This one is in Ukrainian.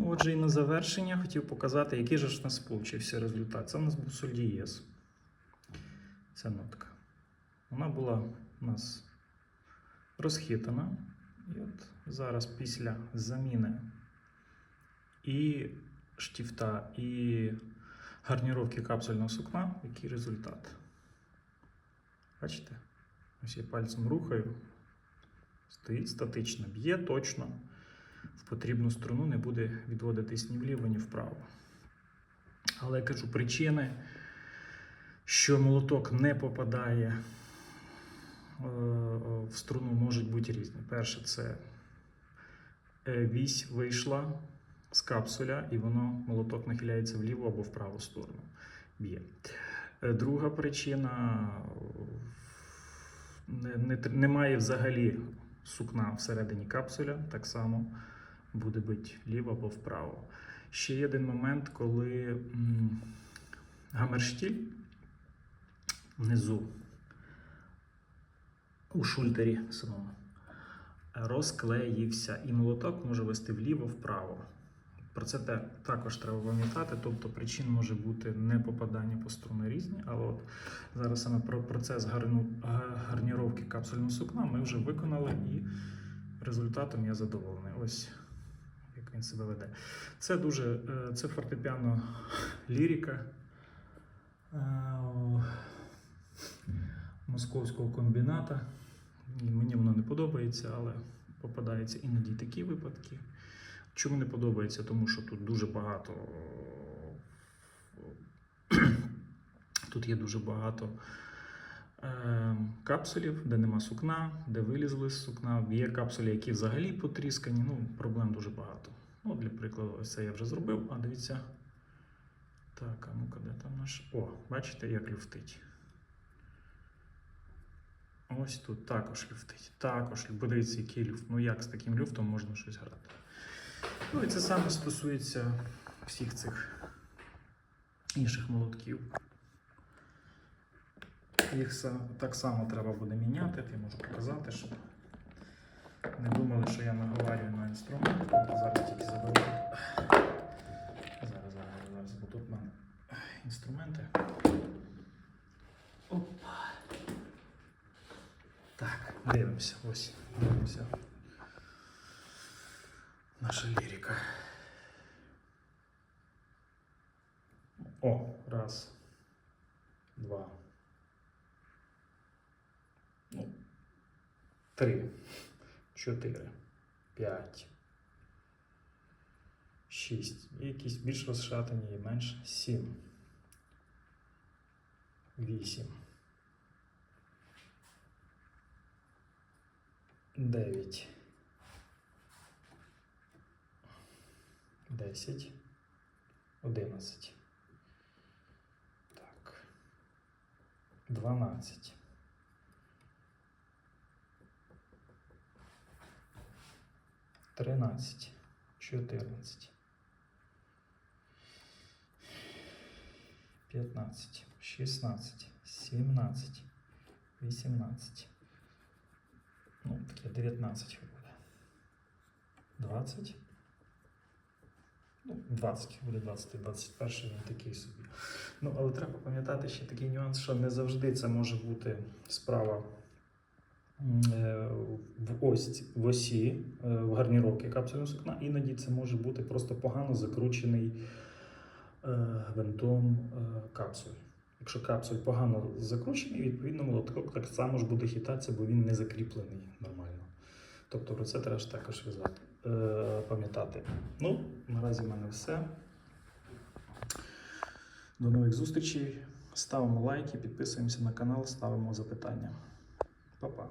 Ну, отже, і на завершення хотів показати, який же ж у нас получився результат. Це у нас був соль дієз. Ця нотка. Вона була у нас розхитана. І от зараз після заміни і штифта, і гарніровки капсульного сукна, який результат. Бачите? Ось я пальцем рухаю. Стоїть статично, б'є точно. В потрібну струну не буде відводитись ні вліво, ні вправо. Але кажу, причини, що молоток не попадає е, в струну, можуть бути різні. Перше, це е, вісь вийшла з капсуля, і воно молоток нахиляється вліву або в праву сторону. Б'є. Е, Друга причина не, не, немає взагалі сукна всередині капсуля, так само буде бити ліво або вправо. Ще є один момент, коли гамерштіль внизу у шультері самому розклеївся, і молоток може вести вліво-вправо. Про це також треба пам'ятати. Тобто причин може бути не попадання по струни різні, але от зараз саме про процес гарніровки капсульного сукна ми вже виконали і результатом я задоволений. Ось як він себе веде. Це дуже е, це фортепіано лірика е, московського комбіната. Мені воно не подобається, але попадаються іноді такі випадки. Чому не подобається? Тому що тут дуже багато. Тут є дуже багато е, капсулів, де нема сукна, де вилізли з сукна. Є капсулі, які взагалі потріскані. Ну, проблем дуже багато. Ну, для прикладу, ось це я вже зробив. А дивіться. Так, а ну-ка, де там наш. О, бачите, як люфтить. Ось тут також люфтить. Також подивіться, який люфт. Ну як з таким люфтом можна щось грати. Ну і це саме стосується всіх цих інших молотків. Їх так само треба буде міняти, я можу показати, щоб не думали, що я наговарюю на інструмент. Зараз тільки заберу. Зараз, зараз, зараз, бо тут в мене інструменти. Опа. Так, дивимося, ось, дивимося. Наша лірика. О, раз, два. Ну, три, чотири, п'ять, шість. Якісь більш розшатані і менш сім. Вісім. Дев'ять. Десять. Одинадцять. Так. Дванадцять. Тринадцять. Чотирнадцять. П'ятнадцять. Шістнадцять. Сімнадцять. Вісімнадцять. Ну, таке 19 хай буде. 20. Ну, 20 буде 20, 21 він такий собі. Ну, але треба пам'ятати ще такий нюанс, що не завжди це може бути справа е, в ось в осі, е, в гарніровці капсульного сукна. Іноді це може бути просто погано закручений е, гвинтом е, капсуль. Якщо капсуль погано закручений, відповідно молоток так само ж буде хитатися, бо він не закріплений нормально. Тобто про це треба також в'язати, пам'ятати. Ну, наразі в мене все. До нових зустрічей. Ставимо лайки, підписуємося на канал, ставимо запитання. Па-па.